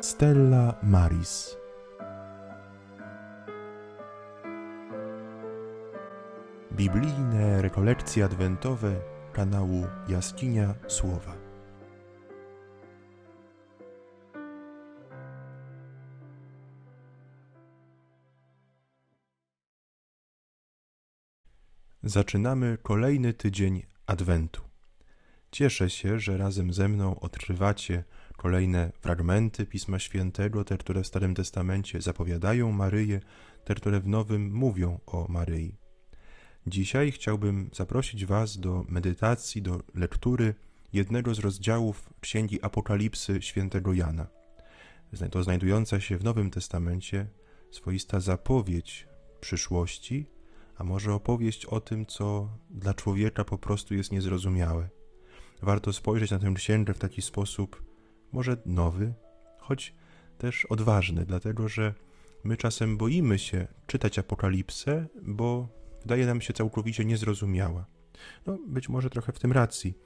Stella Maris Biblijne rekolekcje adwentowe kanału Jaskinia Słowa. Zaczynamy kolejny tydzień Adwentu. Cieszę się, że razem ze mną odkrywacie kolejne fragmenty Pisma Świętego, te, które w Starym Testamencie zapowiadają Maryję, te, które w Nowym mówią o Maryi. Dzisiaj chciałbym zaprosić Was do medytacji, do lektury jednego z rozdziałów Księgi Apokalipsy świętego Jana. To znajdująca się w Nowym Testamencie swoista zapowiedź przyszłości, a może opowieść o tym, co dla człowieka po prostu jest niezrozumiałe. Warto spojrzeć na tę księgę w taki sposób, może nowy, choć też odważny, dlatego że my czasem boimy się czytać Apokalipsę, bo wydaje nam się całkowicie niezrozumiała. No, być może trochę w tym racji.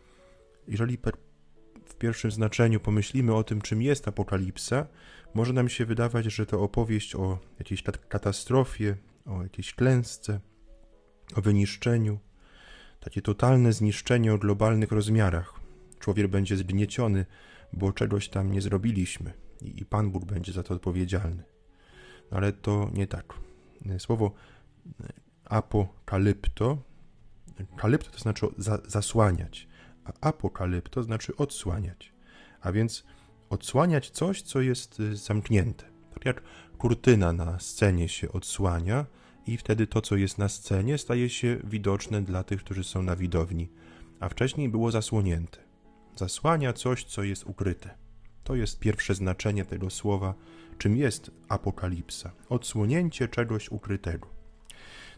Jeżeli w pierwszym znaczeniu pomyślimy o tym, czym jest Apokalipsa, może nam się wydawać, że to opowieść o jakiejś katastrofie, o jakiejś klęsce, o wyniszczeniu, takie totalne zniszczenie o globalnych rozmiarach. Człowiek będzie zgnieciony, bo czegoś tam nie zrobiliśmy i, i Pan Bóg będzie za to odpowiedzialny. No ale to nie tak. Słowo apokalypto, kalypto to znaczy za, zasłaniać, a apokalypto znaczy odsłaniać. A więc odsłaniać coś, co jest y, zamknięte. Tak jak kurtyna na scenie się odsłania, i wtedy to, co jest na scenie, staje się widoczne dla tych, którzy są na widowni, a wcześniej było zasłonięte. Zasłania coś, co jest ukryte. To jest pierwsze znaczenie tego słowa, czym jest apokalipsa odsłonięcie czegoś ukrytego.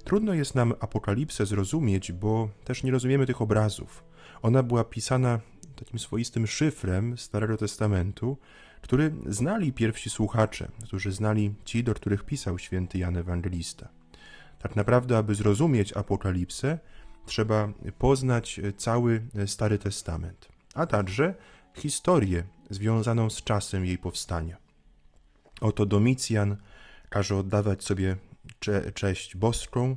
Trudno jest nam apokalipsę zrozumieć, bo też nie rozumiemy tych obrazów. Ona była pisana takim swoistym szyfrem Starego Testamentu, który znali pierwsi słuchacze, którzy znali ci, do których pisał święty Jan Ewangelista. Tak naprawdę, aby zrozumieć Apokalipsę, trzeba poznać cały Stary Testament, a także historię związaną z czasem jej powstania. Oto Domicjan każe oddawać sobie cze cześć boską.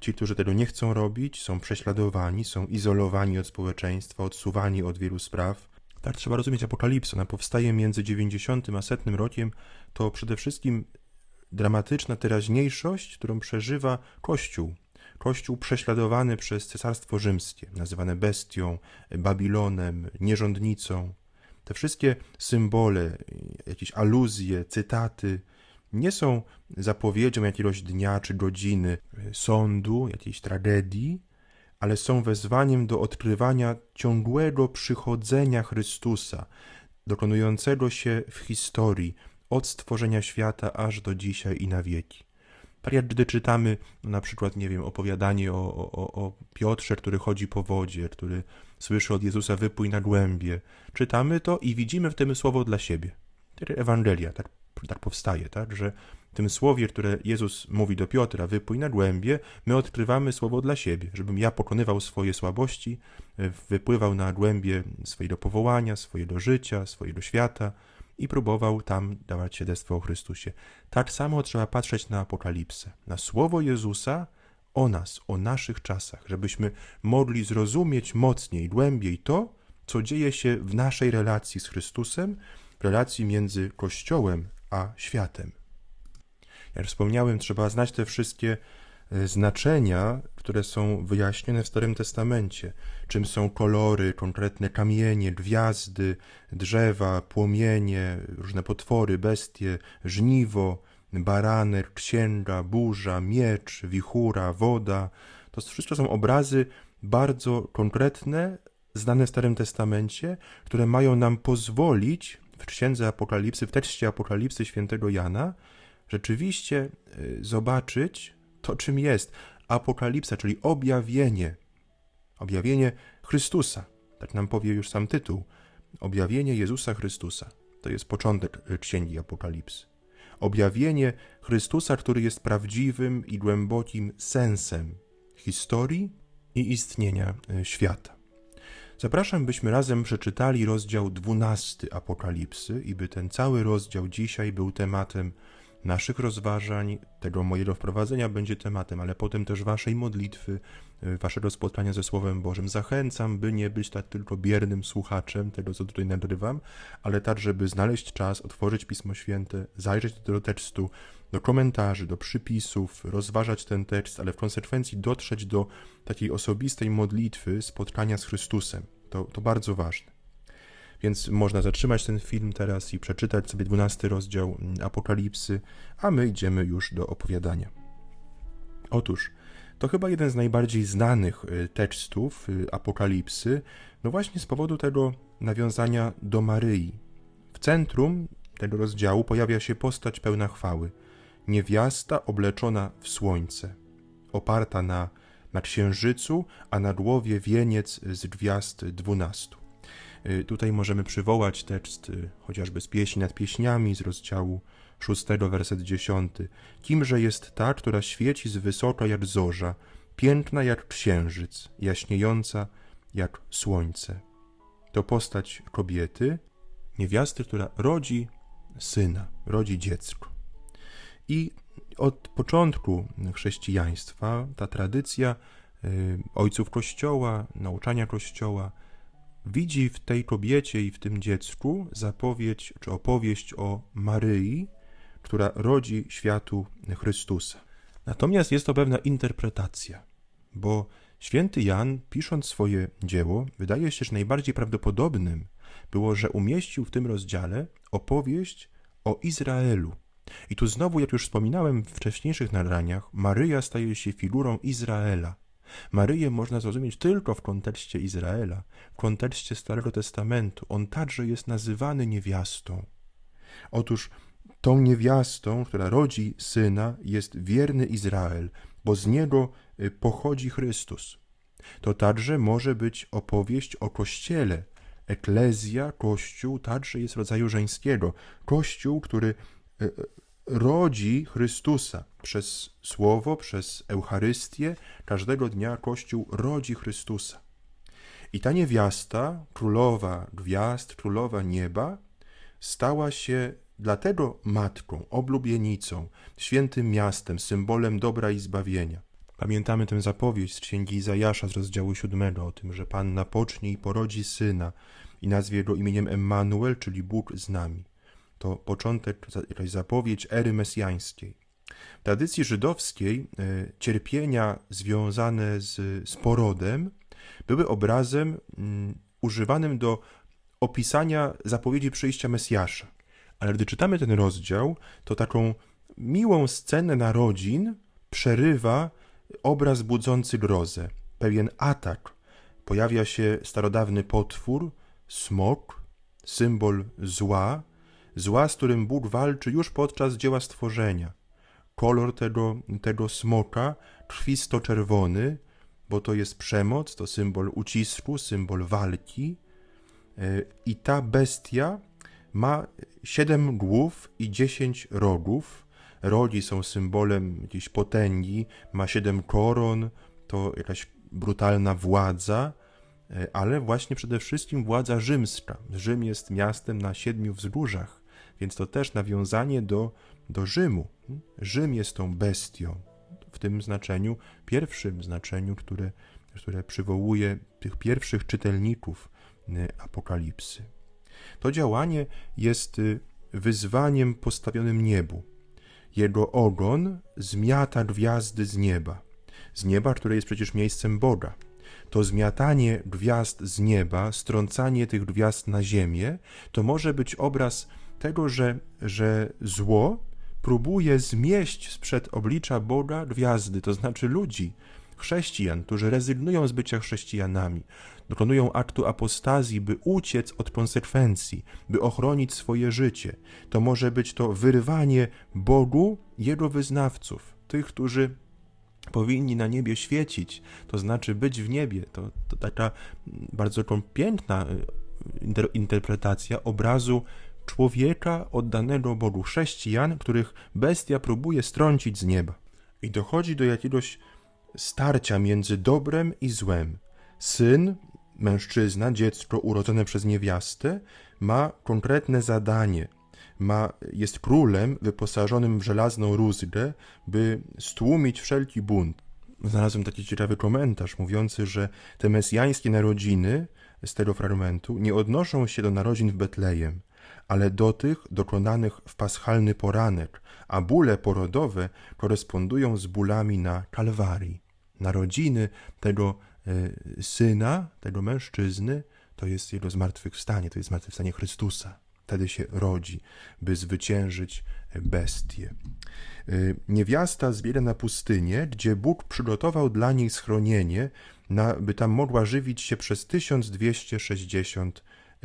Ci, którzy tego nie chcą robić, są prześladowani, są izolowani od społeczeństwa, odsuwani od wielu spraw. Tak trzeba rozumieć Apokalipsę. Ona powstaje między 90 a 100 rokiem. To przede wszystkim dramatyczna teraźniejszość, którą przeżywa Kościół. Kościół prześladowany przez Cesarstwo Rzymskie, nazywane bestią, Babilonem, nierządnicą. Te wszystkie symbole, jakieś aluzje, cytaty nie są zapowiedzią jakiegoś dnia czy godziny sądu, jakiejś tragedii, ale są wezwaniem do odkrywania ciągłego przychodzenia Chrystusa, dokonującego się w historii, od stworzenia świata aż do dzisiaj i na wieki. Tak gdy czytamy na przykład, nie wiem, opowiadanie o, o, o Piotrze, który chodzi po wodzie, który słyszy od Jezusa wypój na głębie, czytamy to i widzimy w tym słowo dla siebie. Ewangelia tak, tak powstaje, tak, że w tym słowie, które Jezus mówi do Piotra, wypój na głębie, my odkrywamy słowo dla siebie, żebym ja pokonywał swoje słabości, wypływał na głębie swojego powołania, swojego życia, swojego świata, i próbował tam dawać świadectwo o Chrystusie. Tak samo trzeba patrzeć na Apokalipsę, na słowo Jezusa o nas, o naszych czasach, żebyśmy mogli zrozumieć mocniej, głębiej to, co dzieje się w naszej relacji z Chrystusem, relacji między Kościołem a światem. Jak wspomniałem, trzeba znać te wszystkie znaczenia, które są wyjaśnione w Starym Testamencie, czym są kolory, konkretne kamienie, gwiazdy, drzewa, płomienie, różne potwory, bestie, żniwo, baranek, księga, burza, miecz, wichura, woda. To wszystko są obrazy bardzo konkretne, znane w Starym Testamencie, które mają nam pozwolić w Księdze Apokalipsy, w tekście Apokalipsy świętego Jana, rzeczywiście e, zobaczyć, to, czym jest apokalipsa, czyli objawienie. Objawienie Chrystusa. Tak nam powie już sam tytuł. Objawienie Jezusa Chrystusa. To jest początek księgi Apokalipsy. Objawienie Chrystusa, który jest prawdziwym i głębokim sensem historii i istnienia e, świata. Zapraszam, byśmy razem przeczytali rozdział 12 Apokalipsy i by ten cały rozdział dzisiaj był tematem naszych rozważań, tego mojego wprowadzenia będzie tematem, ale potem też waszej modlitwy, y, waszego spotkania ze Słowem Bożym. Zachęcam, by nie być tak tylko biernym słuchaczem tego, co tutaj nagrywam, ale tak, żeby znaleźć czas, otworzyć Pismo Święte, zajrzeć do tekstu, do komentarzy, do przypisów, rozważać ten tekst, ale w konsekwencji dotrzeć do takiej osobistej modlitwy, spotkania z Chrystusem. To, to bardzo ważne. Więc można zatrzymać ten film teraz i przeczytać sobie 12 rozdział mm, Apokalipsy, a my idziemy już do opowiadania. Otóż, to chyba jeden z najbardziej znanych y, tekstów y, Apokalipsy, no właśnie z powodu tego nawiązania do Maryi. W centrum tego rozdziału pojawia się postać pełna chwały. Niewiasta obleczona w słońce, oparta na, na księżycu, a na głowie wieniec z gwiazd dwunastu. Y, Tutaj możemy przywołać tekst y, chociażby z pieśni nad pieśniami z rozdziału 6, werset 10. Kimże jest ta, która świeci z wysoka jak zorza, piękna jak księżyc, jaśniejąca jak słońce. To postać kobiety, niewiasty, która rodzi syna, rodzi dziecko. I od początku chrześcijaństwa ta tradycja y, ojców Kościoła, nauczania Kościoła, widzi w tej kobiecie i w tym dziecku zapowiedź czy opowieść o Maryi, która rodzi światu Chrystusa. Natomiast jest to pewna interpretacja, bo święty Jan, pisząc swoje dzieło, wydaje się, że najbardziej prawdopodobnym było, że umieścił w tym rozdziale opowieść o Izraelu. I tu znowu, jak już wspominałem w wcześniejszych nagraniach, Maryja staje się figurą Izraela. Maryję można zrozumieć tylko w kontekście Izraela, w kontekście Starego Testamentu. On także jest nazywany niewiastą. Otóż tą niewiastą, która rodzi syna, jest wierny Izrael, bo z niego y, pochodzi Chrystus. To także może być opowieść o Kościele. Eklezja, Kościół, także jest rodzaju żeńskiego. Kościół, który y, y, rodzi Chrystusa przez Słowo, przez Eucharystię. Każdego dnia Kościół rodzi Chrystusa. I ta niewiasta, królowa gwiazd, królowa nieba, stała się dlatego matką, oblubienicą, świętym miastem, symbolem dobra i zbawienia. Pamiętamy tę zapowiedź z księgi Izajasza z rozdziału 7 o tym, że Panna pocznie i porodzi syna i nazwie go imieniem Emmanuel, czyli Bóg z nami. To początek, zapowiedź ery mesjańskiej. W tradycji żydowskiej e, cierpienia związane z, z porodem były obrazem mm, używanym do opisania zapowiedzi przyjścia Mesjasza. Ale gdy czytamy ten rozdział, to taką miłą scenę narodzin przerywa obraz budzący grozę, pewien atak. Pojawia się starodawny potwór, smok, symbol zła, zła, z którym Bóg walczy już podczas dzieła stworzenia. Kolor tego, tego smoka krwisto-czerwony, bo to jest przemoc, to symbol ucisku, symbol walki. E, I ta bestia ma siedem głów i dziesięć rogów. Rogi są symbolem jakiejś potęgi, ma siedem koron, to jakaś brutalna władza, e, ale właśnie przede wszystkim władza rzymska. Rzym jest miastem na siedmiu wzgórzach, więc to też nawiązanie do, do Rzymu. Rzym jest tą bestią, w tym znaczeniu, pierwszym znaczeniu, które, które przywołuje tych pierwszych czytelników y, Apokalipsy. To działanie jest y, wyzwaniem postawionym niebu. Jego ogon zmiata gwiazdy z nieba, z nieba, które jest przecież miejscem Boga. To zmiatanie gwiazd z nieba, strącanie tych gwiazd na ziemię, to może być obraz tego, że, że zło próbuje zmieść sprzed oblicza Boga gwiazdy, to znaczy ludzi, chrześcijan, którzy rezygnują z bycia chrześcijanami, dokonują aktu apostazji, by uciec od konsekwencji, by ochronić swoje życie. To może być to wyrwanie Bogu Jego wyznawców, tych, którzy powinni na niebie świecić, to znaczy być w niebie. To, to taka bardzo piękna y, interpretacja obrazu człowieka oddanego Bogu, chrześcijan, których bestia próbuje strącić z nieba. I dochodzi do jakiegoś starcia między dobrem i złem. Syn mężczyzna, dziecko urodzone przez niewiastę, ma konkretne zadanie. Ma, jest królem wyposażonym w żelazną rózgę, by stłumić wszelki bunt. Znalazłem taki ciekawy komentarz mówiący, że te mesjańskie narodziny z tego fragmentu nie odnoszą się do narodzin w Betlejem, ale do tych dokonanych w paschalny poranek, a bóle porodowe korespondują z bólami na Kalwarii. Narodziny tego e, syna, tego mężczyzny, to jest jego zmartwychwstanie, to jest zmartwychwstanie Chrystusa. Wtedy się rodzi, by zwyciężyć bestię. Y, Niewiasta zbiera na pustynię, gdzie Bóg przygotował dla niej schronienie, na, by tam mogła żywić się przez 1260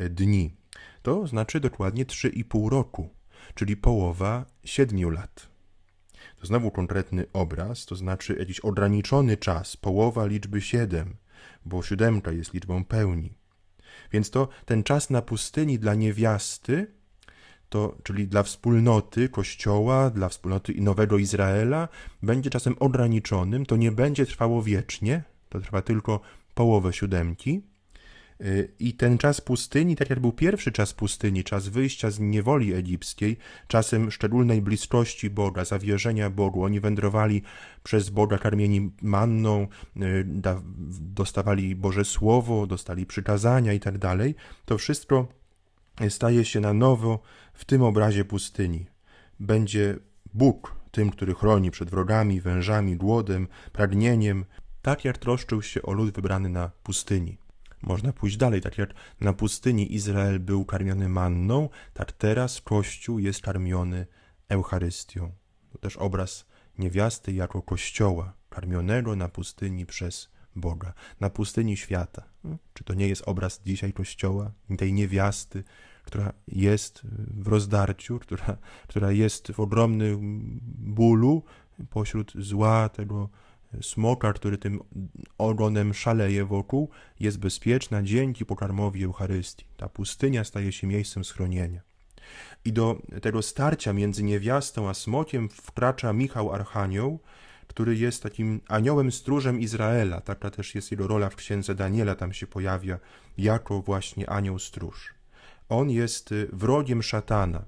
dni. To znaczy dokładnie 3,5 roku, czyli połowa 7 lat. To znowu konkretny obraz, to znaczy jakiś ograniczony czas, połowa liczby 7, bo siódemka jest liczbą pełni. Więc to ten czas na pustyni dla niewiasty, to, czyli dla wspólnoty Kościoła, dla wspólnoty Nowego Izraela, będzie czasem ograniczonym, to nie będzie trwało wiecznie, to trwa tylko połowę siódemki. I ten czas pustyni, tak jak był pierwszy czas pustyni, czas wyjścia z niewoli egipskiej, czasem szczególnej bliskości Boga, zawierzenia Bogu. Oni wędrowali przez Boga karmieni manną, y, dostawali Boże Słowo, dostali przykazania i tak. To wszystko staje się na nowo w tym obrazie pustyni. Będzie Bóg tym, który chroni przed wrogami, wężami, głodem, pragnieniem, tak jak troszczył się o lud wybrany na pustyni. Można pójść dalej, tak jak na pustyni Izrael był karmiony manną, tak teraz Kościół jest karmiony Eucharystią. To też obraz niewiasty jako Kościoła, karmionego na pustyni przez Boga, na pustyni świata. No, Czy to nie jest obraz dzisiaj Kościoła, tej niewiasty, która jest w rozdarciu, która, która jest w ogromnym bólu pośród zła, tego smoka, który tym ogonem szaleje wokół, jest bezpieczna dzięki pokarmowi Eucharystii. Ta pustynia staje się miejscem schronienia. I do tego starcia między niewiastą a smokiem wkracza Michał Archanioł, który jest takim aniołem stróżem Izraela. Taka też jest jego rola w księdze Daniela, tam się pojawia jako właśnie anioł stróż. On jest y, wrogiem szatana,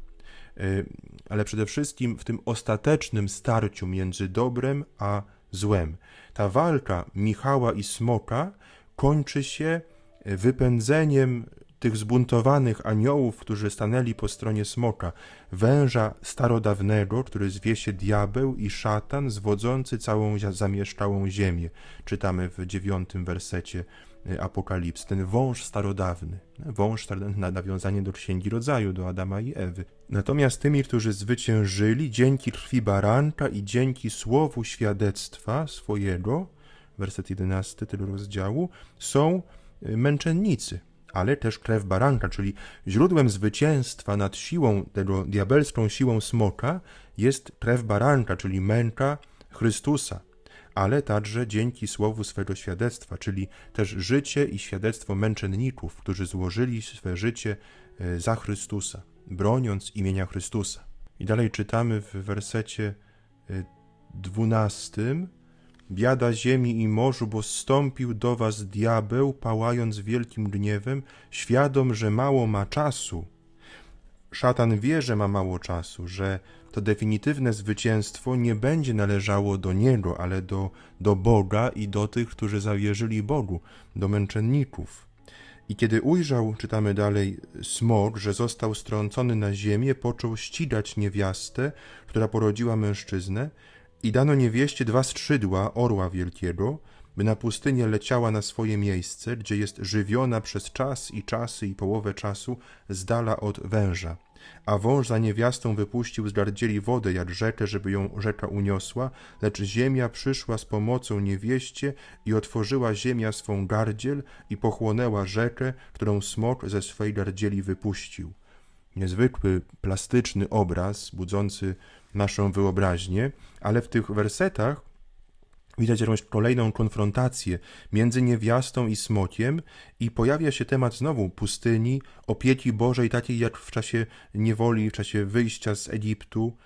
y, ale przede wszystkim w tym ostatecznym starciu między dobrem a złem. Ta walka Michała i Smoka kończy się wypędzeniem tych zbuntowanych aniołów, którzy stanęli po stronie smoka, węża starodawnego, który zwie się diabeł i szatan, zwodzący całą zamieszkałą ziemię. Czytamy w dziewiątym wersecie y, Apokalips. Ten wąż starodawny. Wąż starodawny na nawiązanie do Księgi Rodzaju, do Adama i Ewy. Natomiast tymi, którzy zwyciężyli dzięki krwi baranka i dzięki słowu świadectwa swojego, werset 11 tego rozdziału, są y, męczennicy, ale też krew baranka, czyli źródłem zwycięstwa nad siłą, tego diabelską siłą smoka jest krew baranka, czyli męka Chrystusa, ale także dzięki słowu swego świadectwa, czyli też życie i świadectwo męczenników, którzy złożyli swe życie y, za Chrystusa, broniąc imienia Chrystusa. I dalej czytamy w wersecie y, dwunastym, Biada ziemi i morzu, bo zstąpił do was diabeł, pałając wielkim gniewem, świadom, że mało ma czasu. Szatan wie, że ma mało czasu, że to definitywne zwycięstwo nie będzie należało do niego, ale do, do Boga i do tych, którzy zawierzyli Bogu, do męczenników. I kiedy ujrzał, czytamy dalej, smok, że został strącony na ziemię, począł ścigać niewiastę, która porodziła mężczyznę, i dano niewieście dwa skrzydła orła wielkiego, by na pustynię leciała na swoje miejsce, gdzie jest żywiona przez czas i czasy i połowę czasu z dala od węża. A wąż za niewiastą wypuścił z gardzieli wodę jak rzekę, żeby ją rzeka uniosła, lecz ziemia przyszła z pomocą niewieście i otworzyła ziemia swą gardziel i pochłonęła rzekę, którą smok ze swej gardzieli wypuścił. Niezwykły, plastyczny obraz, budzący naszą wyobraźnię, ale w tych wersetach widać jakąś kolejną konfrontację między niewiastą i smokiem i pojawia się temat znowu pustyni, opieki Bożej, takiej jak w czasie niewoli, w czasie wyjścia z Egiptu.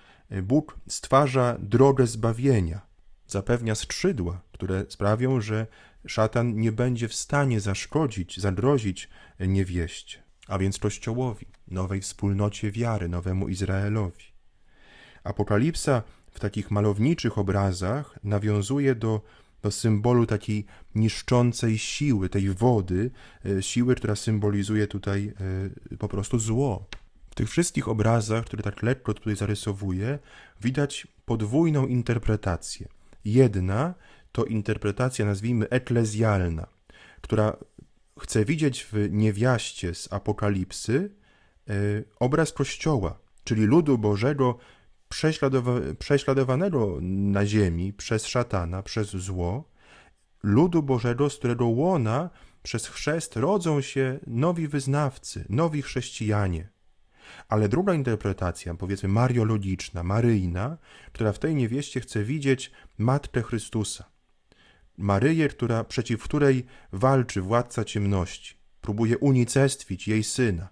Bóg stwarza drogę zbawienia, zapewnia skrzydła, które sprawią, że szatan nie będzie w stanie zaszkodzić, zagrozić niewieście, a więc Kościołowi, nowej wspólnocie wiary, nowemu Izraelowi. Apokalipsa w takich malowniczych obrazach nawiązuje do, do symbolu takiej niszczącej siły, tej wody, e, siły, która symbolizuje tutaj e, po prostu zło. W tych wszystkich obrazach, które tak lekko tutaj zarysowuje, widać podwójną interpretację. Jedna to interpretacja, nazwijmy, eklezjalna, która chce widzieć w niewiaście z Apokalipsy e, obraz Kościoła, czyli ludu Bożego prześladowa- prześladowanego na ziemi przez szatana, przez zło, ludu Bożego, z którego łona przez chrzest rodzą się nowi wyznawcy, nowi chrześcijanie. Ale druga interpretacja, powiedzmy mariologiczna, maryjna, która w tej niewieście chce widzieć Matkę Chrystusa. Maryję, która, przeciw której walczy władca ciemności, próbuje unicestwić jej syna,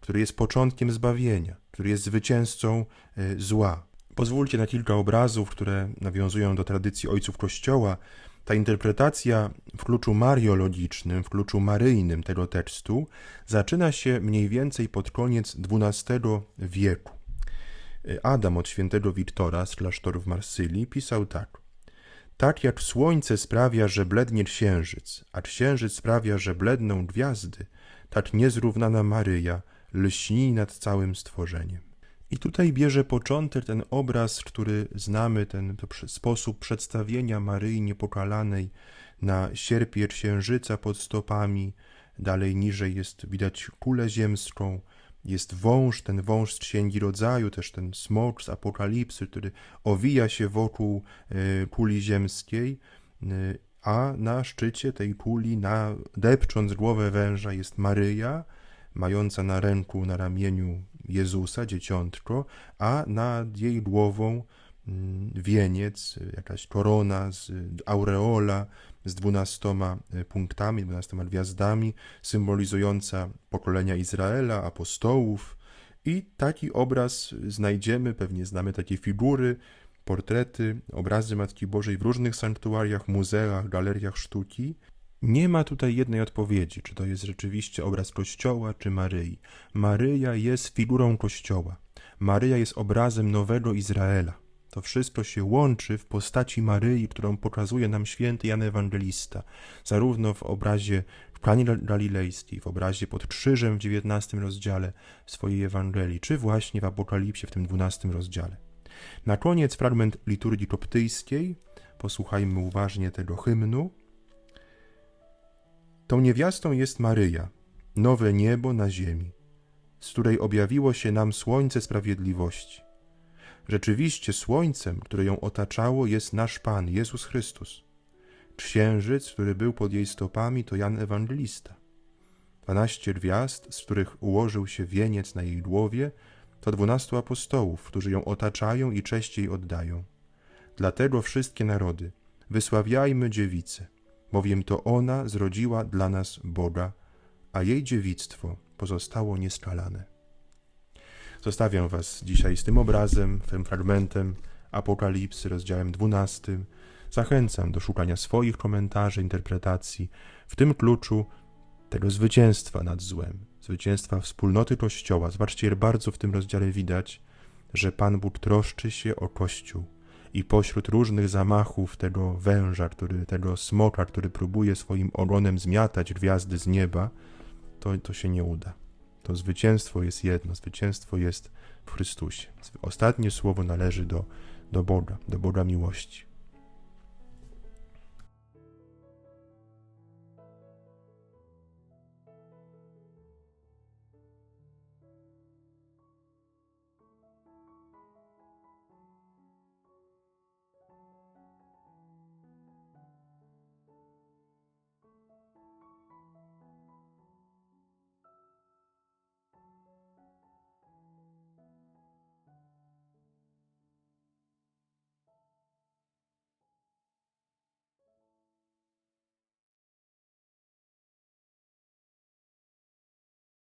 który jest początkiem zbawienia, który jest zwycięzcą y, zła. Pozwólcie na kilka obrazów, które nawiązują do tradycji ojców Kościoła. Ta interpretacja w kluczu mariologicznym, w kluczu maryjnym tego tekstu zaczyna się mniej więcej pod koniec XII wieku. Adam od świętego Wiktora z klasztoru w Marsylii pisał tak. Tak jak słońce sprawia, że blednie księżyc, a księżyc sprawia, że bledną gwiazdy, tak niezrównana Maryja lśni nad całym stworzeniem. I tutaj bierze początek ten obraz, który znamy, ten sposób przedstawienia Maryi Niepokalanej na sierpie księżyca pod stopami. Dalej niżej jest widać kulę ziemską, jest wąż, ten wąż z Księgi Rodzaju, też ten smok z Apokalipsy, który owija się wokół e, kuli ziemskiej, e, a na szczycie tej kuli, na, depcząc głowę węża, jest Maryja, mająca na ręku, na ramieniu Jezusa, dzieciątko, a nad jej głową mm, wieniec, jakaś korona z aureola z dwunastoma e, punktami, dwunastoma gwiazdami, symbolizująca pokolenia Izraela, apostołów. I taki obraz znajdziemy, pewnie znamy takie figury, portrety, obrazy Matki Bożej w różnych sanktuariach, muzeach, galeriach sztuki. Nie ma tutaj jednej odpowiedzi, czy to jest rzeczywiście obraz Kościoła, czy Maryi. Maryja jest figurą Kościoła. Maryja jest obrazem nowego Izraela. To wszystko się łączy w postaci Maryi, którą pokazuje nam święty Jan Ewangelista, zarówno w obrazie w Kanie Galilejskiej, w obrazie pod krzyżem w XIX rozdziale swojej Ewangelii, czy właśnie w Apokalipsie w tym XII rozdziale. Na koniec fragment liturgii koptyjskiej. Posłuchajmy uważnie tego hymnu. Tą niewiastą jest Maryja, nowe niebo na ziemi, z której objawiło się nam słońce sprawiedliwości. Rzeczywiście słońcem, które ją otaczało, jest nasz Pan, Jezus Chrystus. Księżyc, który był pod jej stopami, to Jan Ewangelista. Dwanaście gwiazd, z których ułożył się wieniec na jej głowie, to dwunastu apostołów, którzy ją otaczają i cześć jej oddają. Dlatego wszystkie narody, wysławiajmy dziewicę, bowiem to ona zrodziła dla nas Boga, a jej dziewictwo pozostało nieskalane. Zostawiam Was dzisiaj z tym obrazem, tym fragmentem Apokalipsy, rozdziałem 12. Zachęcam do szukania swoich komentarzy, interpretacji w tym kluczu tego zwycięstwa nad złem, zwycięstwa wspólnoty Kościoła. Zobaczcie, bardzo w tym rozdziale widać, że Pan Bóg troszczy się o Kościół i pośród różnych zamachów tego węża, który, tego smoka, który próbuje swoim ogonem zmiatać gwiazdy z nieba, to, to się nie uda. To zwycięstwo jest jedno, zwycięstwo jest w Chrystusie. Ostatnie słowo należy do, do Boga, do Boga miłości.